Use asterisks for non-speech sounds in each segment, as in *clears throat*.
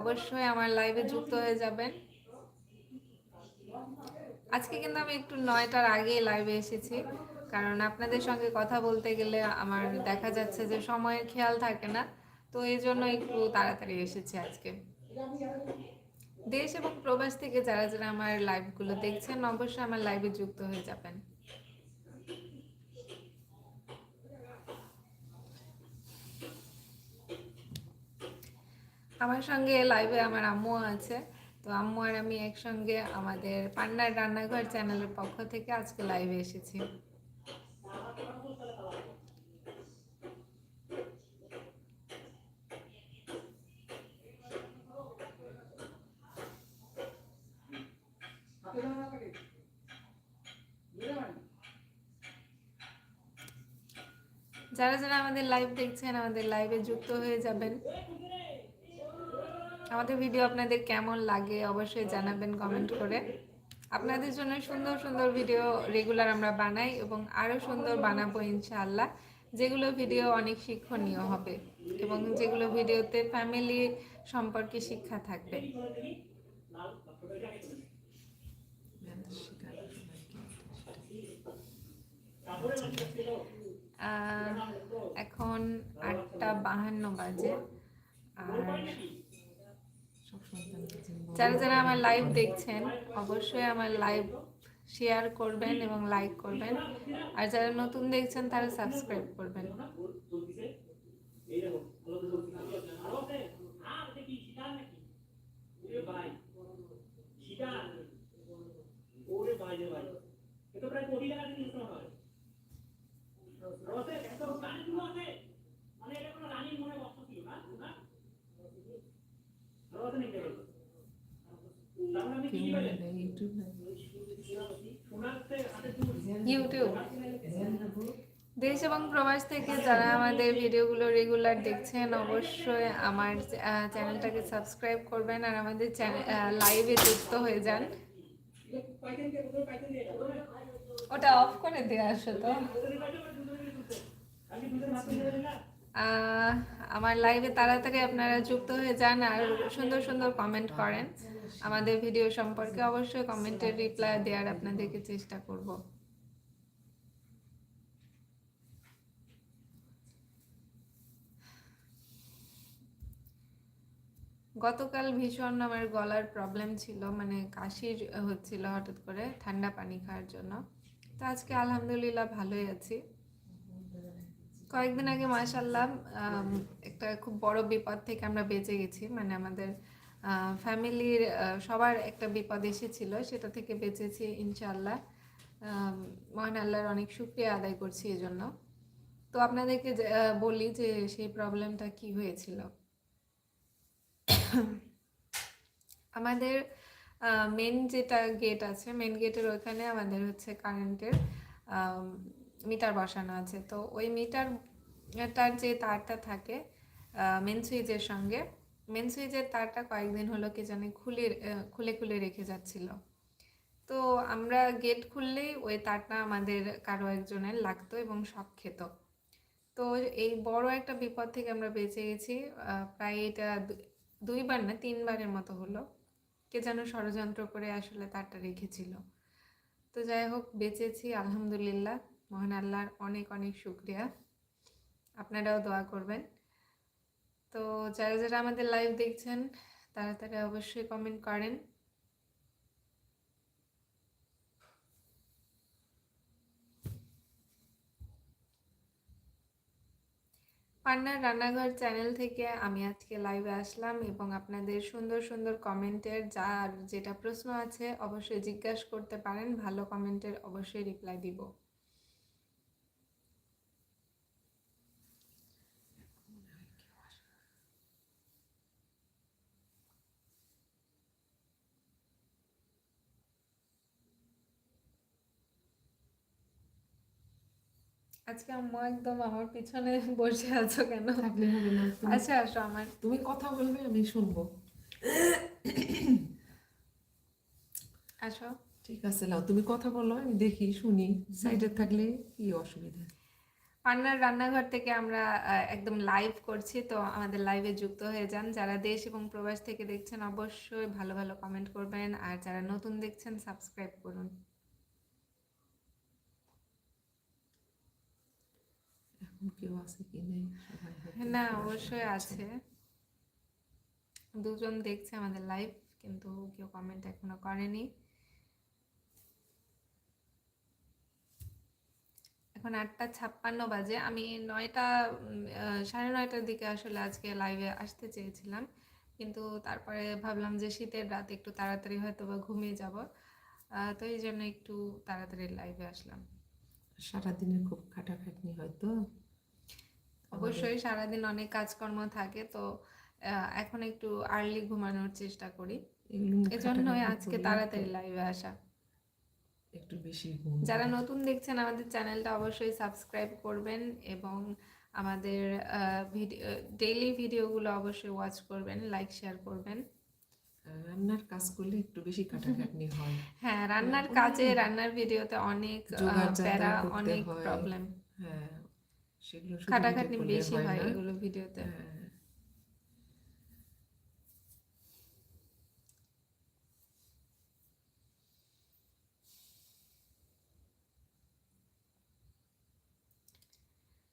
অবশ্যই আমার লাইভে যুক্ত হয়ে যাবেন। আজকে কিন্তু আমি একটু নয়টার আগে লাইভে এসেছি। কারণ আপনাদের সঙ্গে কথা বলতে গেলে আমার দেখা যাচ্ছে যে সময়ের খেয়াল থাকে না। তো এই জন্য একটু তাড়াতাড়ি এসেছি আজকে। দেশ এবং প্রবাস থেকে যারা যারা আমার লাইভগুলো দেখছেন, অবশ্যই আমার লাইভে যুক্ত হয়ে যাবেন। আমার সঙ্গে লাইভে আমার আম্মু আছে। তো আম্মু আর আমি একসঙ্গে আমাদের পান্নার রান্নাঘর চ্যানেলের পক্ষ থেকে আজকে লাইভে এসেছি। যারা যারা আমাদের লাইভ দেখছেন, আমাদের লাইভে যুক্ত হয়ে যাবেন। আমাদের ভিডিও আপনাদের কেমন লাগে অবশ্যই জানাবেন কমেন্ট করে। আপনাদের জন্য সুন্দর সুন্দর ভিডিও রেগুলার আমরা বানাই এবং আরও সুন্দর বানাবো ইনশাআল্লাহ, যেগুলো ভিডিও অনেক শিক্ষণীয় হবে এবং যেগুলো ভিডিওতে ফ্যামিলি সম্পর্কে শিক্ষা থাকবে। এখন আটটা বাহান্ন বাজে, আর যারা যারা আমার লাইভ দেখছেন, অবশ্যই আমার লাইভ শেয়ার করবেন এবং লাইক করবেন। আর যারা নতুন দেখছেন, তারা সাবস্ক্রাইব করবেন। মানে এটা কোনো রানীর মনে ছিল না না তাহলে আমি কি বলে শোনাতে হাতে ইউটিউব দেশ এবং প্রবাস থেকে যারা আমাদের ভিডিওগুলো রেগুলার দেখছেন অবশ্যই আমার চ্যানেলটাকে সাবস্ক্রাইব করবেন আর আমাদের লাইভে যুক্ত হয়ে যান ওটা অফ করে দিয়ে আসো তো আমার লাইভে তাড়াতাড়ি আপনারা যুক্ত হয়ে যান আর সুন্দর সুন্দর কমেন্ট করেন। আমাদের ভিডিও সম্পর্কে অবশ্যই কমেন্টের রিপ্লাই দেওয়ার আপনাদেরকে চেষ্টা করব। গতকাল ভীষণ আমার গলার প্রবলেম ছিল মানে কাশির হচ্ছিল হঠাৎ করে ঠান্ডা পানি খাওয়ার জন্য। তো আজকে আলহামদুলিল্লাহ ভালোই আছি। কয়েকদিন আগে মাশাল্লাহ আম, একটা খুব বড় বিপদ থেকে আমরা বেঁচে গেছি মানে আমাদের ফ্যামিলির সবার একটা বিপদ এসেছিল, সেটা থেকে বেঁচেছি ইনশাল্লাহ মহান আল্লাহর অনেক শুক্রিয়া আদায় করছি এই জন্য তো আপনাদেরকে বলি যে, সেই প্রবলেমটা কি হয়েছিল? আমাদের মেন যেটা গেট আছে মেন গেটের ওইখানে আমাদের হচ্ছে কারেন্টের মিটার বসানো আছে। তো ওই মিটার তার যে তারটা থাকে মেন সুইচের সঙ্গে মেন সুইচের তারটা কয়েকদিন হলো কে জানি খুলে খুলে খুলে রেখে যাচ্ছিল। তো আমরা গেট খুললেই ওই তারটা আমাদের কারও একজনের লাগতো এবং শক খেত। তো এই বড় একটা বিপদ থেকে আমরা বেঁচে গেছি প্রায় এটা দুইবার না, তিনবারের মতো হলো। কে যেন ষড়যন্ত্র করে আসলে তারটা রেখেছিল। তো যাই হোক, বেঁচেছি, আলহামদুলিল্লাহ। মহান আল্লাহর অনেক অনেক শুক্রিয়া। আপনারাও দোয়া করবেন। যারা যারা আমাদের লাইভ দেখছেন, তারা তারা অবশ্যই কমেন্ট করেন। পান্নার রান্নাঘর চ্যানেল থেকে আমি আজকে লাইভে আসলাম এবং আপনাদের সুন্দর সুন্দর কমেন্টের যার যেটা প্রশ্ন আছে, অবশ্যই জিজ্ঞাসা করতে পারেন। ভালো কমেন্টের অবশ্যই রিপ্লাই দিব। আজকে আম্মু একদম আমার পিছনে *laughs* বসে আছো কেন? থাকলে হবে না আচ্ছা আসো আমার। তুমি কথা বলবে আমি শুনব। আসো। ঠিক আছে লাও তুমি কথা বলো আমি দেখি শুনি। সাইডে থাকলে কি অসুবিধা? পান্নার রান্নাঘর থেকে আমরা একদম লাইভ করছি তো আমাদের লাইভে যুক্ত হয়ে যান। যারা দেশ এবং প্রবাস থেকে দেখছেন অবশ্যই ভালো ভালো কমেন্ট করবেন। আর যারা নতুন দেখছেন সাবস্ক্রাইব করুন। *laughs* কেউ আছে কি নেই? না অবশ্যই। আছে। দুজন দেখছে আমাদের লাইভ কিন্তু কেউ কমেন্ট এখনও করেনি। এখন আটটা ছাপ্পান্ন বাজে। আমি নয়টা সাড়ে নয়টার দিকে আসলে আজকে লাইভে আসতে চেয়েছিলাম। কিন্তু তারপরে ভাবলাম যে শীতের রাত একটু তাড়াতাড়ি হয়তো বা ঘুমিয়ে যাব। তো এই জন্য একটু তাড়াতাড়ি লাইভে আসলাম। সারাদিনে খুব খাটাখাটনি হয়তো অবশ্যই সারাদিন অনেক কাজকর্ম থাকে তো এখন একটু আর্লি ঘুমানোর চেষ্টা করি। এজন্যই আজকে তাড়াতাড়ি লাইভে আসা। একটু বেশি ঘুম যারা নতুন দেখছেন আমাদের চ্যানেলটা অবশ্যই সাবস্ক্রাইব করবেন এবং আমাদের ভিডিও ডেইলি ভিডিওগুলো অবশ্যই ওয়াচ করবেন লাইক শেয়ার করবেন। রান্নার কাজ করলে একটু বেশি খাটাখাটনি *laughs* হয়। হ্যাঁ রান্নার কাজে রান্নার ভিডিওতে অনেক প্যারা অনেক প্রবলেম হ্যাঁ সেগুলো খাটাখাটনি বেশি হয় এগুলো ভিডিওতে।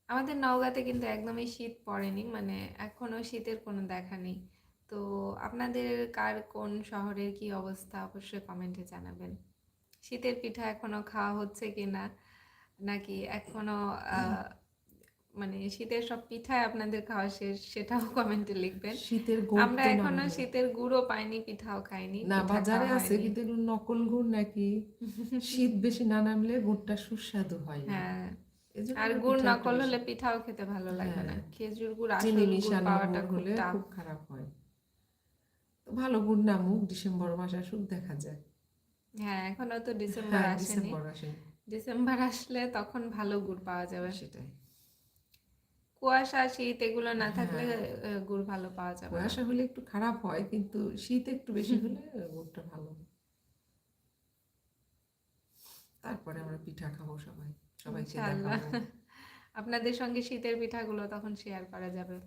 আমাদের নওগাঁতে কিন্তু একদমই শীত পড়েনি মানে এখনও শীতের কোনো দেখা নেই। তো আপনাদের কার কোন শহরের কি অবস্থা অবশ্যই কমেন্টে জানাবেন। শীতের পিঠা এখনও খাওয়া হচ্ছে কি না নাকি এখনও আহ, মানে শীতের সব পিঠাই আপনাদের খাওয়া শেষ সেটাও কমেন্টে লিখবেন। শীতের গুড় আমরা এখনও শীতের গুঁড়ো পাইনি পিঠাও খাইনি না বাজারে আছে কিন্তু নকল গুড় নাকি? *laughs* শীত বেশি না নামলে গুড়টা সুস্বাদু হয় হ্যাঁ আর গুড় নকল হলে পিঠাও খেতে ভালো লাগবে না। হ্যাঁ। খেজুর গুড় চিনি মিশানো পাওয়াটা হলে খুব খারাপ হয়। তো ভালো গুড় নামুক ডিসেম্বর মাস আসুক দেখা যায়। হ্যাঁ এখনও তো ডিসেম্বর হ্যাঁ ডিসেম্বর আসেনি। ডিসেম্বর আসলে তখন ভালো গুড় পাওয়া যাবে। সেটাই। কুয়াশা শীত এগুলো না থাকলে হ্যাঁ। গুড় ভালো পাওয়া যাবে কুয়াশা হলে একটু খারাপ হয় কিন্তু শীত একটু বেশি হলে গুড়টা ভালো তারপরে আমরা পিঠা খাব সবাই। সবাই। আপনাদের সঙ্গে শীতের পিঠাগুলো তখন শেয়ার করা যাবে।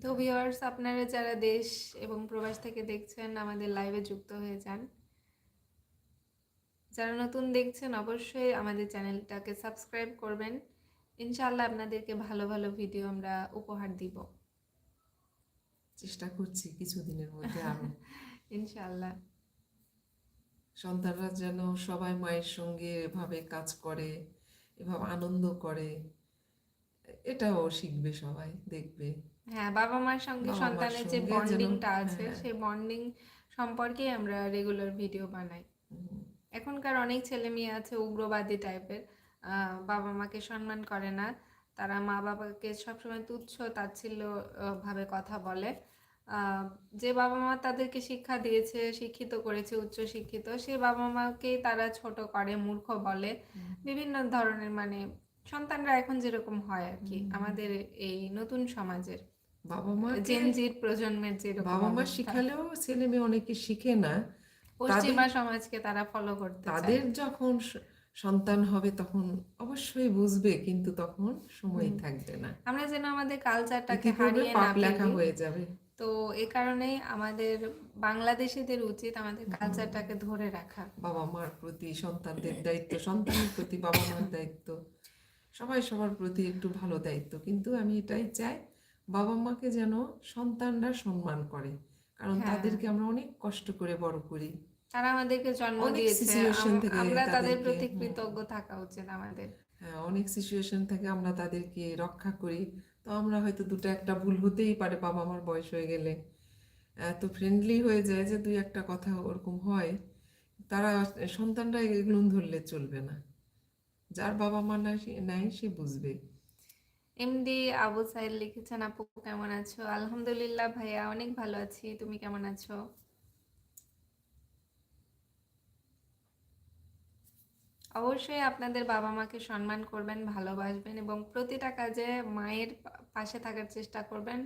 তো ভিওয়ার্স আপনারা যারা দেশ এবং প্রবাস থেকে দেখছেন আমাদের লাইভে যুক্ত হয়ে যান। যারা নতুন দেখছেন অবশ্যই আমাদের চ্যানেলটাকে সাবস্ক্রাইব করবেন। ইনশাল্লাহ আপনাদেরকে ভালো ভালো ভিডিও আমরা উপহার দিব। চেষ্টা করছি কিছুদিনের মধ্যে আরও। *laughs* ইনশাআল্লাহ। সন্তানরা যেন সবাই মায়ের সঙ্গে এভাবে কাজ করে এভাবে আনন্দ করে এটাও শিখবে সবাই দেখবে। হ্যাঁ বাবা মার সঙ্গে সন্তানের যে বন্ডিংটা আছে হ্যাঁ। সেই বন্ডিং সম্পর্কে আমরা রেগুলার ভিডিও বানাই। এখনকার অনেক ছেলে মেয়ে আছে উগ্রবাদী টাইপের বাবা মাকে সম্মান করে না। তারা মা বাবাকে সবসময় তুচ্ছ তাচ্ছিল্য ভাবে কথা বলে। আহ, যে বাবা মা তাদেরকে শিক্ষা দিয়েছে শিক্ষিত করেছে উচ্চ শিক্ষিত সেই বাবা মাকেই তারা ছোট করে মূর্খ বলে। বিভিন্ন ধরনের মানে সন্তানরা এখন যেরকম হয় আর কি। আমাদের এই নতুন সমাজের বাবা মা জেনজির প্রজন্মের যেরকম বাবা মা শিখালেও ছেলে মেয়ে অনেকে শিখে না। পশ্চিমা সমাজকে তারা ফলো করতে তাদের যখন সন্তান হবে তখন অবশ্যই বুঝবে কিন্তু তখন সময় থাকবে না। আমরা যেন আমাদের কালচারটাকে হারিয়ে না লেখা হয়ে যাবে। তো এ কারণেই আমাদের বাংলাদেশিদের উচিত আমাদের কালচারটাকে ধরে রাখা। বাবা মার প্রতি সন্তানদের দায়িত্ব সন্তানের প্রতি বাবা মার দায়িত্ব। সবাই সবার প্রতি একটু ভালো দায়িত্ব। কিন্তু আমি এটাই চাই বাবা মাকে যেন সন্তানরা সম্মান করে। কারণ হ্যাঁ। তাদেরকে আমরা অনেক কষ্ট করে বড় করি। তারা আমাদেরকে জন্ম দিয়েছে। আমরা তাদের প্রতি কৃতজ্ঞ থাকা উচিত আমাদের। হ্যাঁ অনেক সিচুয়েশন থেকে আমরা তাদেরকে রক্ষা করি। তো আমরা হয়তো দুটো একটা ভুল হতেই পারে বাবা মার বয়স হয়ে গেলে। এত ফ্রেন্ডলি হয়ে যায় যে দুই একটা কথা ওরকম হয়। তারা সন্তানরা এগুলো ধরলে চলবে না। যার বাবা মা নাই, সে বুঝবে। এমডি আবু সাইদ লিখেছেন, আপু, কেমন আছো? আলহামদুলিল্লাহ ভাইয়া, অনেক ভালো আছি। তুমি কেমন আছো? অবশ্যই আপনাদের বাবা মাকে সম্মান করবেন, ভালোবাসবেন এবং প্রতিটা কাজে মায়ের পাশে থাকার চেষ্টা করবেন।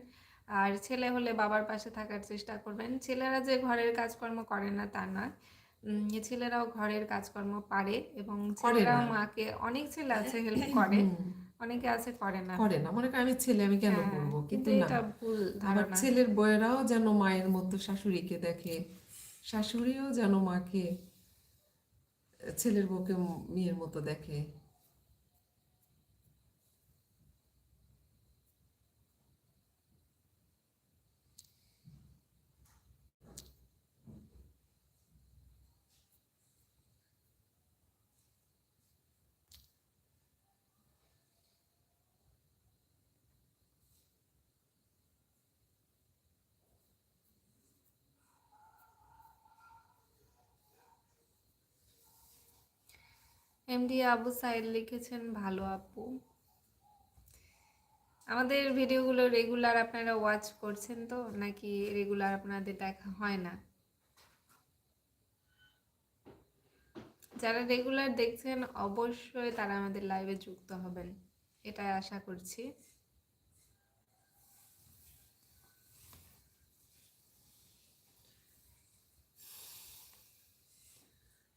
আর ছেলে হলে বাবার পাশে থাকার চেষ্টা করবেন। ছেলেরা যে ঘরের কাজকর্ম করে না, তা না ছেলেরাও ঘরের কাজকর্ম পারে এবং ছেলেরাও মাকে অনেক ছেলে আছে হেল্প *laughs* করে অনেকে আছে করে না। করে না। মনে করে আমি ছেলে আমি কেন হ্যাঁ, করব? কিন্তু না। আবার ছেলের বয়েরাও যেন মায়ের মতো শাশুড়িকে দেখে শাশুড়িও যেন মাকে ছেলের বউকে মেয়ের মতো দেখে। এমডি আবু সাইদ লিখেছেন, ভালো আপু। আমাদের ভিডিওগুলো রেগুলার আপনারা ওয়াচ করছেন তো, নাকি রেগুলার আপনাদের দেখা হয় না? যারা রেগুলার দেখছেন, অবশ্যই তারা আমাদের লাইভে যুক্ত হবেন। এটাই আশা করছি।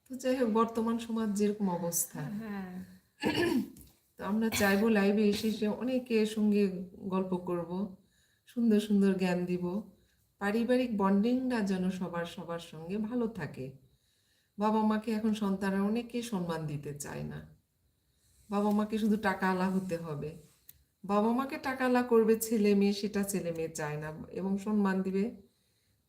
তো যাই হোক বর্তমান সমাজ যেরকম অবস্থা। হ্যাঁ। তো আমরা চাইব লাইভে এসে এসে অনেকের সঙ্গে গল্প করব সুন্দর সুন্দর জ্ঞান দিব। পারিবারিক বন্ডিংটা যেন সবার সবার সঙ্গে ভালো থাকে। বাবা মাকে এখন সন্তানরা অনেকে সম্মান দিতে চায় না। বাবা মাকে শুধু টাকা আলা হতে হবে। বাবা মাকে টাকা আলা করবে ছেলে মেয়ে সেটা ছেলে মেয়ে চায় না। এবং সম্মান দিবে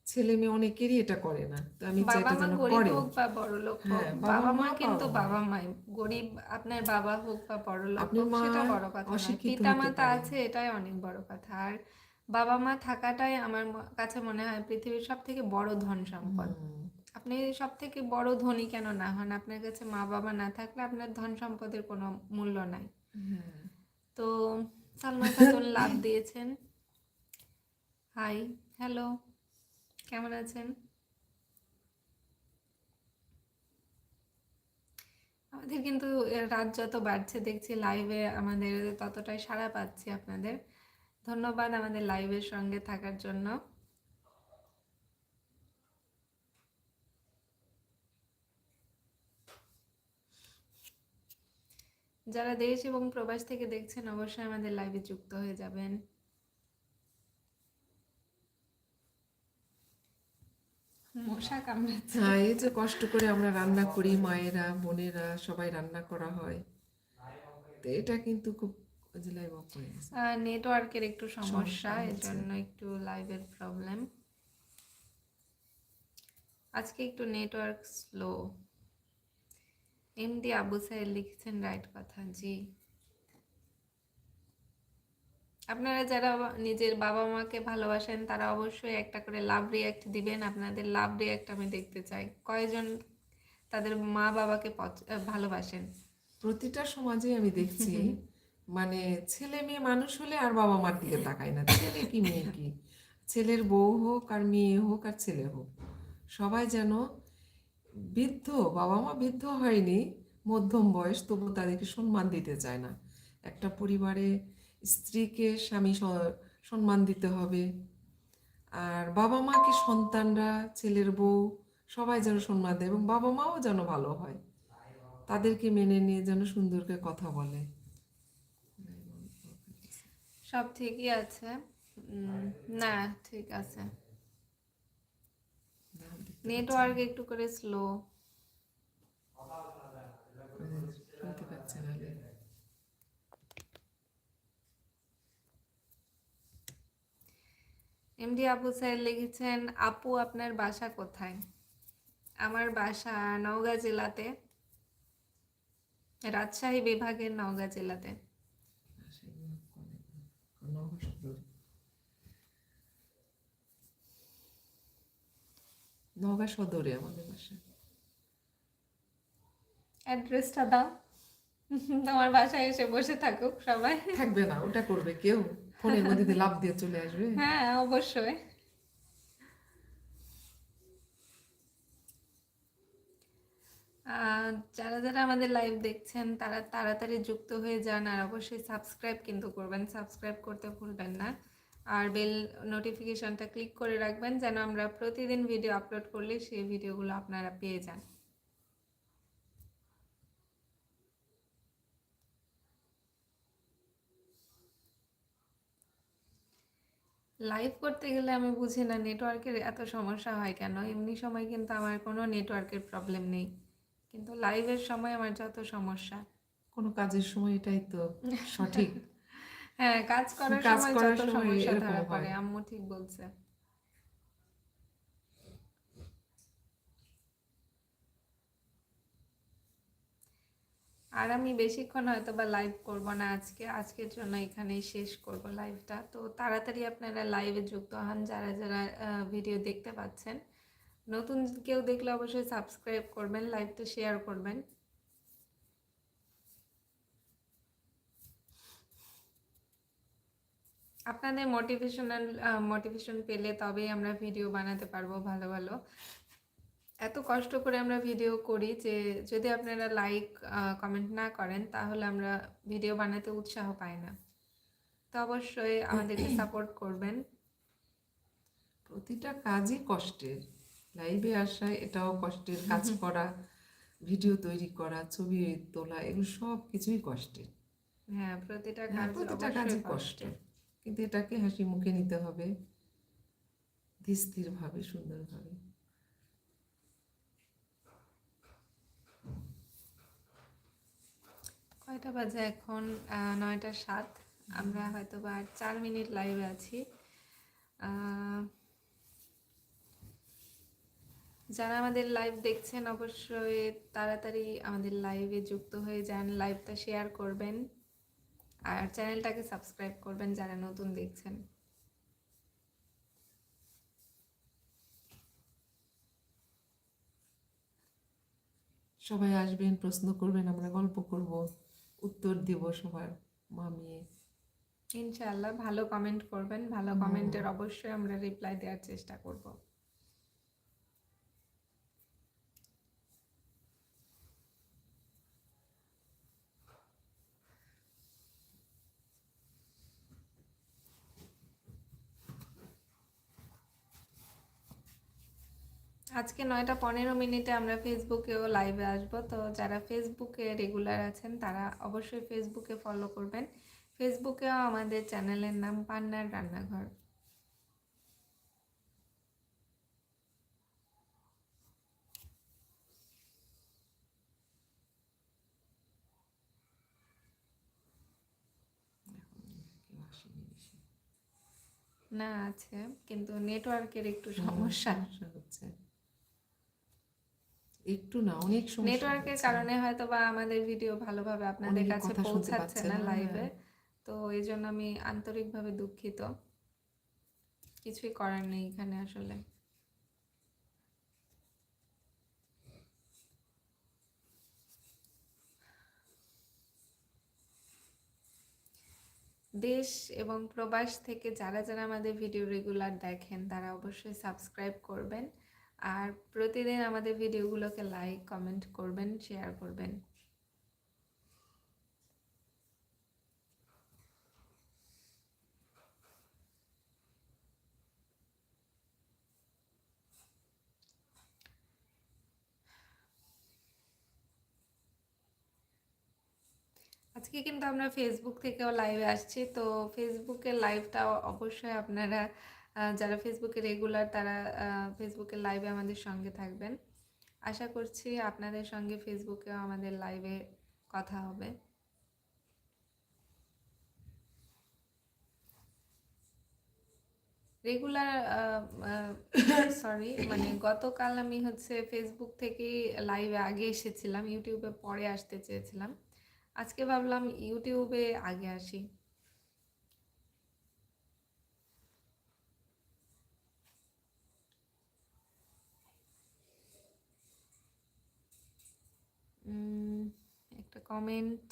ছেলে মেয়ে অনেকেরই এটা করে না। তো আমি চাই বাবা মা গরিব হোক বা বড় লোক হোক হ্যাঁ, বাবা মা মা কিন্তু বাবা মাই। গরিব আপনার বাবা হোক বা বড় লোক হোক সেটা বড় কথা নয়। পিতা মাতা আছে এটাই অনেক বড় কথা। আর বাবা মা থাকাটাই আমার কাছে মনে হয় পৃথিবীর সব থেকে বড় ধন সম্পদ। আপনি সব থেকে বড় ধনী কেন না হন? আপনার কাছে মা বাবা না থাকলে আপনার ধন সম্পদের কোনো মূল্য নাই। তো সালমান খাতুন লাভ দিয়েছেন। হাই হ্যালো কেমন আছেন? আমাদের কিন্তু রাত যত বাড়ছে, দেখছি লাইভে আমাদের ততটাই সাড়া পাচ্ছি আপনাদের। ধন্যবাদ আমাদের লাইভের সঙ্গে থাকার জন্য। যারা দেশ এবং প্রবাস থেকে দেখছেন, অবশ্যই আমাদের লাইভে যুক্ত হয়ে যাবেন। মশা কামড়াচ্ছে। হ্যাঁ এই যে কষ্ট করে আমরা রান্না করি মায়েরা বোনেরা সবাই রান্না করা হয়। তো এটা কিন্তু খুব ওই যে লাইভ অফ হয়ে গেছে। নেটওয়ার্কের একটু সমস্যা সমস্যা এর জন্য একটু লাইভের প্রবলেম আজকে একটু নেটওয়ার্ক স্লো এমডি আবু সাহেব লিখেছেন রাইট কথা জি। আপনারা যারা নিজের বাবা মাকে ভালোবাসেন তারা অবশ্যই একটা করে লাভ রিয়াক্ট দিবেন। আপনাদের লাভ রিয়াক্ট আমি দেখতে চাই। কয়জন তাদের মা বাবাকে ভালোবাসেন? প্রতিটা সমাজে আমি দেখছি *laughs* মানে ছেলে মেয়ে মানুষ হলে আর বাবা মার দিকে তাকায় না। ছেলে কি মেয়ে কি? ছেলের বউ হোক আর মেয়ে হোক আর ছেলে হোক। সবাই যেন বৃদ্ধ বাবা মা বৃদ্ধ হয়নি মধ্যম বয়স তবু তাদেরকে সম্মান দিতে চায় না। একটা পরিবারে স্ত্রীকে স্বামী সম্মান দিতে হবে। আর বাবা মাকে সন্তানরা ছেলের বউ সবাই যেন সম্মান দেয় এবং বাবা মাও যেন ভালো হয়। তাদেরকে মেনে নিয়ে যেন সুন্দর করে কথা বলে। সব ঠিকই আছে। না ঠিক আছে। নেটওয়ার্ক একটু করে স্লো। শুনতে পাচ্ছেন পাচ্ছে না রে। এমডি আপু স্যার লিখেছেন আপু আপনার বাসা কোথায়? আমার বাসা নওগাঁ জেলাতে রাজশাহী বিভাগের নওগাঁ জেলাতে। নওগাঁ সদরে। আমাদের বাসা। অ্যাড্রেসটা দাও। তোমার বাসায় এসে বসে থাকুক সবাই। থাকবে না ওটা করবে কেউ। ফোনের মধ্যে লাভ দিয়ে চলে আসবে। হ্যাঁ অবশ্যই। যারা যারা আমাদের লাইভ দেখছেন, তারা তাড়াতাড়ি যুক্ত হয়ে যান আর অবশ্যই সাবস্ক্রাইব কিন্তু করবেন। সাবস্ক্রাইব করতে ভুলবেন না। আর বেল নোটিফিকেশনটা ক্লিক করে রাখবেন যেন আমরা প্রতিদিন ভিডিও আপলোড করলে সেই ভিডিওগুলো আপনারা পেয়ে যান। লাইভ করতে গেলে আমি বুঝি না নেটওয়ার্কের এত সমস্যা হয় কেন? এমনি সময় কিন্তু আমার কোনো নেটওয়ার্কের প্রবলেম নেই। কিন্তু লাইভের সময় আমার যত সমস্যা। কোনো কাজের সময় এটাই তো সঠিক। *laughs* হ্যাঁ কাজ করার সময় যত সমস্যা ধরা পড়ে আম্মু ঠিক বলছে। আর আমি বেশিক্ষণ হয়তো বা লাইভ করব না আজকে। আজকের জন্য এখানেই শেষ করব লাইভটা তো তাড়াতাড়ি আপনারা লাইভে যুক্ত হন যারা যারা ভিডিও দেখতে পাচ্ছেন। নতুন কেউ দেখলে অবশ্যই সাবস্ক্রাইব করবেন লাইভটা শেয়ার করবেন। আপনাদের মোটিভেশনাল মোটিভেশন পেলে তবেই আমরা ভিডিও বানাতে পারব ভালো ভালো। এত কষ্ট করে আমরা ভিডিও করি যে যদি আপনারা লাইক কমেন্ট না করেন তাহলে আমরা ভিডিও বানাতে উৎসাহ পাই না। তো অবশ্যই আমাদেরকে *clears throat* সাপোর্ট করবেন। প্রতিটা কাজই কষ্টের। লাইভে আসা এটাও কষ্টের। কাজ *laughs* করা ভিডিও তৈরি করা ছবি তোলা এগুলো সব কিছুই কষ্টের। হ্যাঁ প্রতিটা হ্যাঁ, কাজ প্রতিটা কাজই কষ্টের। কষ্টের কিন্তু এটাকে হাসি মুখে নিতে হবে। ধীর ভাবে সুন্দরভাবে। কয়টা বাজে এখন নয়টা সাত। আমরা হয়তো বা চার মিনিট লাইভে আছি। যারা আমাদের লাইভ দেখছেন অবশ্যই তাড়াতাড়ি আমাদের লাইভে যুক্ত হয়ে যান লাইভটা শেয়ার করবেন। আর চ্যানেলটাকে সাবস্ক্রাইব করবেন যারা নতুন দেখছেন। সবাই আসবেন, প্রশ্ন করবেন, আমরা গল্প করব। উত্তর দিব সবার মামিয়ে। ইনশাআল্লাহ ভালো কমেন্ট করবেন ভালো কমেন্টের অবশ্যই আমরা রিপ্লাই দেওয়ার চেষ্টা করব। আজকে নয়টা পনেরো মিনিটে আমরা ফেসবুকেও লাইভে আসব। তো যারা ফেসবুকে রেগুলার আছেন, তারা অবশ্যই ফেসবুকে ফলো করবেন। ফেসবুকেও আমাদের চ্যানেলের নাম পান্নার রান্নাঘর। না আছে, কিন্তু নেটওয়ার্কের একটু সমস্যা হচ্ছে। একটু না অনেক সমস্যা নেটওয়ার্কের কারণে হয়তো বা আমাদের ভিডিও ভালোভাবে আপনাদের কাছে পৌঁছাচ্ছে না না, লাইভে হ্যাঁ। তো এই জন্য আমি আন্তরিকভাবে দুঃখিত। কিছুই করার নেই এখানে আসলে। দেশ এবং প্রবাস থেকে যারা যারা আমাদের ভিডিও রেগুলার দেখেন তারা অবশ্যই সাবস্ক্রাইব করবেন। আর প্রতিদিন আমাদের ভিডিওগুলোকে লাইক কমেন্ট করবেন শেয়ার করবেন। আজকে কিন্তু আমরা ফেসবুক থেকেও লাইভে আসছি, তো ফেসবুকের লাইভটা অবশ্যই আপনারা যারা ফেসবুকে রেগুলার তারা ফেসবুকের লাইভে আমাদের সঙ্গে থাকবেন। আশা করছি আপনাদের সঙ্গে ফেসবুকেও আমাদের লাইভে কথা হবে। রেগুলার সরি মানে গতকাল আমি হচ্ছে ফেসবুক থেকেই লাইভে আগে এসেছিলাম ইউটিউবে পরে আসতে চেয়েছিলাম। আজকে ভাবলাম ইউটিউবে আগে আসি। কমেন্ট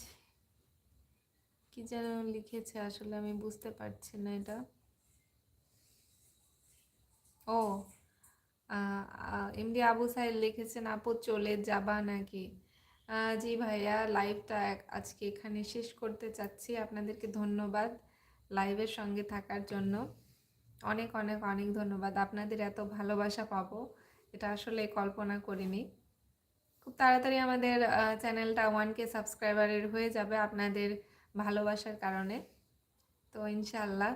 কি যেন লিখেছে আসলে আমি বুঝতে পারছি না এটা। ও এমডি আবু সাহেব লিখেছেন, আপু চলে যাবা নাকি? জি ভাইয়া লাইভটা আজকে এখানে শেষ করতে চাচ্ছি। আপনাদেরকে ধন্যবাদ লাইভের সঙ্গে থাকার জন্য। অনেক অনেক অনেক ধন্যবাদ। আপনাদের এত ভালোবাসা পাবো, এটা আসলে কল্পনা করিনি। খুব তাড়াতাড়ি আমাদের চ্যানেলটা ওয়ান কে সাবস্ক্রাইবারের হয়ে যাবে আপনাদের ভালোবাসার কারণে। তো ইনশাল্লাহ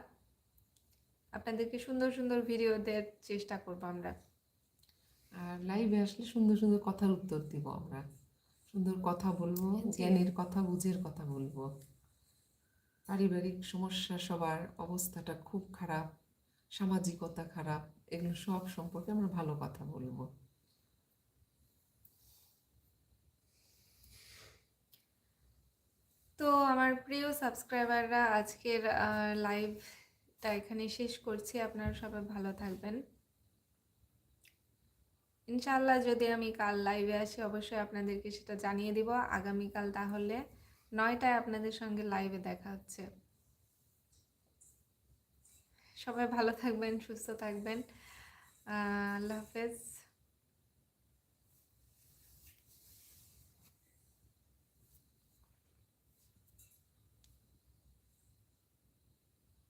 আপনাদেরকে সুন্দর সুন্দর ভিডিও দেওয়ার চেষ্টা করব আমরা। আর লাইভে আসলে সুন্দর সুন্দর কথার উত্তর দিব আমরা। সুন্দর কথা বলব জ্ঞানের কথা বুঝের কথা বলব। পারিবারিক সমস্যা সবার অবস্থাটা খুব খারাপ সামাজিকতা খারাপ এগুলো সব সম্পর্কে আমরা ভালো কথা বলব তো আমার প্রিয় সাবস্ক্রাইবাররা আজকের লাইভটা এখানে শেষ করছি। আপনারা সবাই ভালো থাকবেন। ইনশাআল্লাহ যদি আমি কাল লাইভে আসি, অবশ্যই আপনাদেরকে সেটা জানিয়ে দিব। আগামীকাল তাহলে নয়টায় আপনাদের সঙ্গে লাইভে দেখা হচ্ছে। সবাই ভালো থাকবেন, সুস্থ থাকবেন। আল্লাহ হাফেজ।